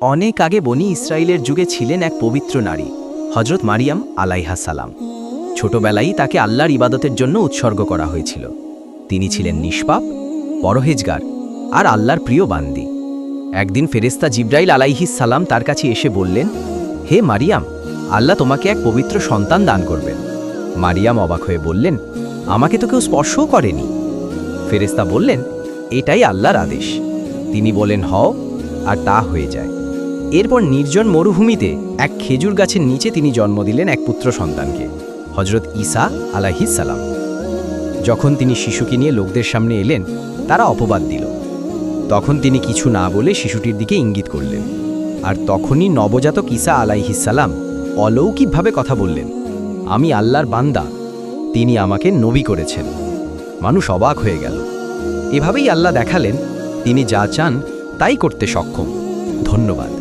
অনেক আগে বনি ইসরায়েলের যুগে ছিলেন এক পবিত্র নারী হজরত মারিয়াম আলাইহা সালাম। ছোটবেলায় তাকে আল্লাহর ইবাদতের জন্য উৎসর্গ করা হয়েছিল। তিনি ছিলেন নিষ্পাপ, পরহেজগার আর আল্লাহর প্রিয় বান্দি। একদিন ফেরেস্তা জিব্রাইল সালাম তার কাছে এসে বললেন, হে মারিয়াম, আল্লাহ তোমাকে এক পবিত্র সন্তান দান করবেন। মারিয়াম অবাক হয়ে বললেন, আমাকে তো কেউ স্পর্শও করেনি। ফেরেস্তা বললেন, এটাই আল্লাহর আদেশ। তিনি বলেন, হও, আর তা হয়ে যায়। এরপর নির্জন মরুভূমিতে এক খেজুর গাছের নিচে তিনি জন্ম দিলেন এক পুত্র সন্তানকে হজরত আলাহিস সালাম। যখন তিনি শিশুকে নিয়ে লোকদের সামনে এলেন, তারা অপবাদ দিল। তখন তিনি কিছু না বলে শিশুটির দিকে ইঙ্গিত করলেন। আর তখনই নবজাতক ঈসা আলাইহিসাল্লাম অলৌকিকভাবে কথা বললেন, আমি আল্লাহর বান্দা, তিনি আমাকে নবী করেছেন। মানুষ অবাক হয়ে গেল। এভাবেই আল্লাহ দেখালেন, তিনি যা চান তাই করতে সক্ষম। ধন্যবাদ।